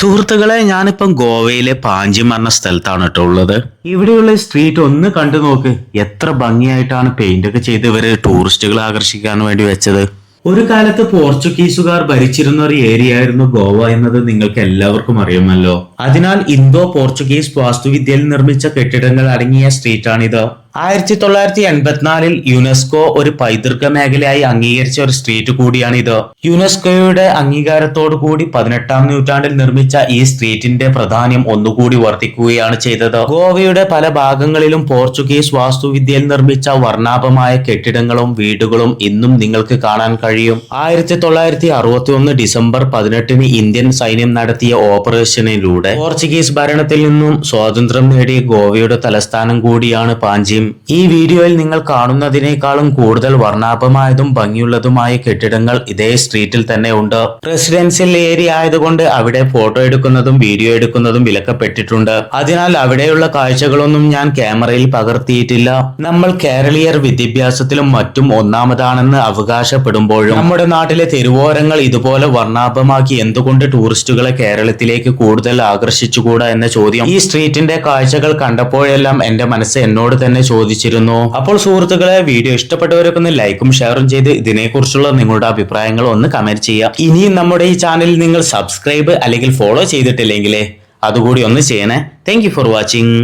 സുഹൃത്തുക്കളെ ഞാനിപ്പം ഗോവയിലെ പാഞ്ചിം പറഞ്ഞ സ്ഥലത്താണ് കേട്ടോ ഉള്ളത്. ഇവിടെയുള്ള സ്ട്രീറ്റ് ഒന്ന് കണ്ടു നോക്ക്. എത്ര ഭംഗിയായിട്ടാണ് പെയിന്റ് ഒക്കെ ചെയ്ത് ഇവർ ടൂറിസ്റ്റുകളെ ആകർഷിക്കാൻ വേണ്ടി വെച്ചത്. ഒരു കാലത്ത് പോർച്ചുഗീസുകാർ ഭരിച്ചിരുന്ന ഒരു ഏരിയ ആയിരുന്നു ഗോവ എന്നത് നിങ്ങൾക്ക് എല്ലാവർക്കും അറിയുമല്ലോ. അതിനാൽ ഇന്തോ പോർച്ചുഗീസ് വാസ്തുവിദ്യയിൽ നിർമ്മിച്ച കെട്ടിടങ്ങൾ അടങ്ങിയ സ്ട്രീറ്റാണിത് ആയിരത്തി തൊള്ളായിരത്തി എൺപത്തിനാലിൽ യുനെസ്കോ ഒരു പൈതൃക മേഖലയായി അംഗീകരിച്ച ഒരു സ്ട്രീറ്റ് കൂടിയാണിത്. യുനെസ്കോയുടെ അംഗീകാരത്തോടു കൂടി പതിനെട്ടാം നൂറ്റാണ്ടിൽ നിർമ്മിച്ച ഈ സ്ട്രീറ്റിന്റെ പ്രാധാന്യം ഒന്നുകൂടി വർദ്ധിക്കുകയാണ് ചെയ്തത്. ഗോവയുടെ പല ഭാഗങ്ങളിലും പോർച്ചുഗീസ് വാസ്തുവിദ്യയിൽ നിർമ്മിച്ച വർണാഭമായ കെട്ടിടങ്ങളും വീടുകളും ഇന്നും നിങ്ങൾക്ക് കാണാൻ കഴിയും. ആയിരത്തി തൊള്ളായിരത്തി അറുപത്തി ഒന്ന് ഡിസംബർ പതിനെട്ടിന് ഇന്ത്യൻ സൈന്യം നടത്തിയ ഓപ്പറേഷനിലൂടെ പോർച്ചുഗീസ് ഭരണത്തിൽ നിന്നും സ്വാതന്ത്ര്യം നേടിയ ഗോവയുടെ തലസ്ഥാനം കൂടിയാണ് പാഞ്ചിം ഈ വീഡിയോയിൽ നിങ്ങൾ കാണുന്നതിനേക്കാളും കൂടുതൽ വർണാഭമായതും ഭംഗിയുള്ളതുമായ കെട്ടിടങ്ങൾ ഇതേ സ്ട്രീറ്റിൽ തന്നെ ഉണ്ട്. റെസിഡൻഷ്യൽ ഏരിയ ആയതുകൊണ്ട് അവിടെ ഫോട്ടോ എടുക്കുന്നതും വീഡിയോ എടുക്കുന്നതും വിലക്കപ്പെട്ടിട്ടുണ്ട്. അതിനാൽ അവിടെയുള്ള കാഴ്ചകളൊന്നും ഞാൻ ക്യാമറയിൽ പകർത്തിയിട്ടില്ല. നമ്മൾ കേരളീയർ വിദ്യാഭ്യാസത്തിലും മറ്റും ഒന്നാമതാണെന്ന് അവകാശപ്പെടുമ്പോഴും നമ്മുടെ നാട്ടിലെ തെരുവോരങ്ങൾ ഇതുപോലെ വർണാഭമാക്കി എന്തുകൊണ്ട് ടൂറിസ്റ്റുകളെ കേരളത്തിലേക്ക് കൂടുതൽ ആകർഷിച്ചുകൂടാ എന്ന ചോദ്യം ഈ സ്ട്രീറ്റിന്റെ കാഴ്ചകൾ കണ്ടപ്പോഴെല്ലാം എന്റെ മനസ്സ് എന്നോട് തന്നെ ചോദിച്ചിരുന്നു. അപ്പോൾ സുഹൃത്തുക്കളെ വീഡിയോ ഇഷ്ടപ്പെട്ടവരൊക്കെ ഒന്ന് ലൈക്കും ഷെയറും ചെയ്ത് ഇതിനെക്കുറിച്ചുള്ള നിങ്ങളുടെ അഭിപ്രായങ്ങൾ ഒന്ന് കമന്റ് ചെയ്യാം ഇനിയും നമ്മുടെ ഈ ചാനൽ നിങ്ങൾ സബ്സ്ക്രൈബ് അല്ലെങ്കിൽ ഫോളോ ചെയ്തിട്ടില്ലെങ്കിൽ അതുകൂടി ഒന്ന് ചെയ്യണേ. Thank for watching